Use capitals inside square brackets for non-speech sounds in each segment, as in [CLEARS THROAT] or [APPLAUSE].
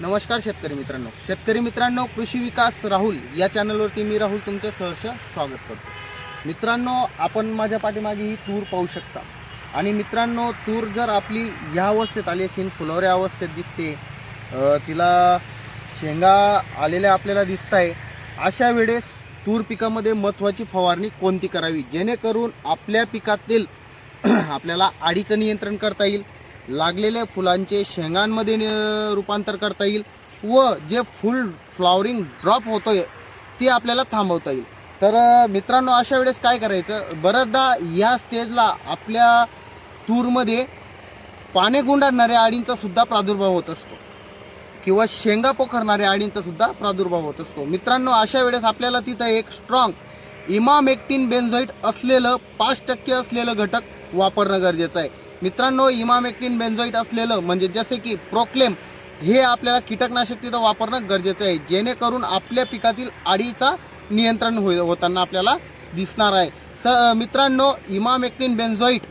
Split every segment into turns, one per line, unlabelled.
नमस्कार शेतकरी मित्रांनो. शेतकरी मित्रांनो कृषी विकास राहुल या चॅनलवरती मी राहुल तुमचं सहर्ष स्वागत करतो. मित्रांनो आपण माझ्या पाठीमागे ही तूर पाहू शकता. आणि मित्रांनो तूर जर आपली ह्या अवस्थेत आली असेल फुलवऱ्या अवस्थेत दिसते तिला शेंगा आलेल्या आपल्याला दिसत आहे अशा वेळेस तूर पिकामध्ये महत्त्वाची फवारणी कोणती करावी? जेणेकरून आपल्या पिकातील [CLEARS THROAT] आपल्याला आडीचं नियंत्रण करता येईल लागलेल्या फुलांचे शेंगांमध्ये रूपांतर करता येईल व जे फुल फ्लॉवरिंग ड्रॉप होतोय ते आपल्याला थांबवता येईल. तर मित्रांनो अशा वेळेस काय करायचं? बऱ्याचदा या स्टेजला आपल्या तूरमध्ये पाने गुंडाळणाऱ्या अळींचा सुद्धा प्रादुर्भाव होत असतो किंवा शेंगा पोखरणाऱ्या अळींचा सुद्धा प्रादुर्भाव होत असतो. मित्रांनो अशा वेळेस आपल्याला तिथं एक स्ट्रॉंग इमामेक्टिन बेन्झॉईट असलेलं पाच टक्के असलेलं घटक वापरणं गरजेचं आहे. मित्रांनो इमामेक्टिन बेन्झोईट असलेलं म्हणजे जसे की प्रोक्लेम हे आपल्याला कीटकनाशक तिथं वापरणं गरजेचं आहे. जेणेकरून आपल्या पिकातील आडीचा नियंत्रण होई होताना आपल्याला दिसणार आहे. स मित्रांनो इमामेक्टिन बेन्झोईट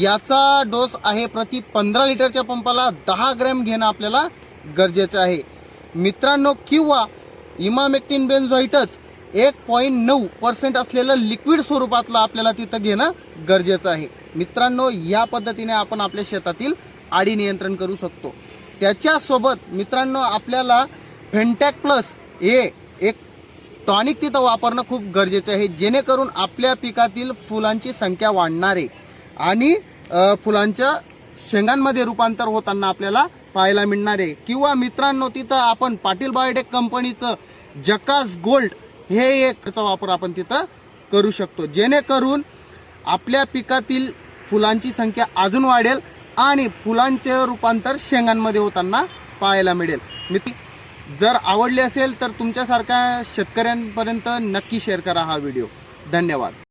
याचा डोस आहे प्रति पंधरा लिटरच्या पंपाला दहा ग्रॅम घेणं आपल्याला गरजेचं आहे. मित्रांनो किंवा इमामेक्टिन बेन्झोईटच एक पॉईंट नऊ पर्सेंट असलेलं लिक्विड स्वरूपातलं आपल्याला तिथं घेणं गरजेचं आहे. मित्रांनो या पद्धतीने आपण आपल्या शेतातील आडी नियंत्रण करू शकतो. त्याच्यासोबत मित्रांनो आपल्याला फेंटॅक प्लस हे एक टॉनिक तिथं वापरणं खूप गरजेचं आहे जेणेकरून आपल्या पिकातील फुलांची संख्या वाढणार आहे आणि फुलांच्या शेंगांमध्ये रूपांतर होताना आपल्याला पाहायला मिळणार. आहे किंवा मित्रांनो तिथं आपण पाटील बायोटेक कंपनीचं जकास गोल्ड हे एकचा वापर आपण तिथं करू शकतो. जेणेकरून आपल्या पिकातील फुलांची संख्या अजून वाढेल आणि फुलांचे रूपांतर शेंगांमध्ये होताना पाहायला मिळेल. मित्र जर आवडले असेल तर तुमच्यासारख्या शेतकऱ्यांपर्यंत नक्की शेअर करा हा व्हिडिओ. धन्यवाद.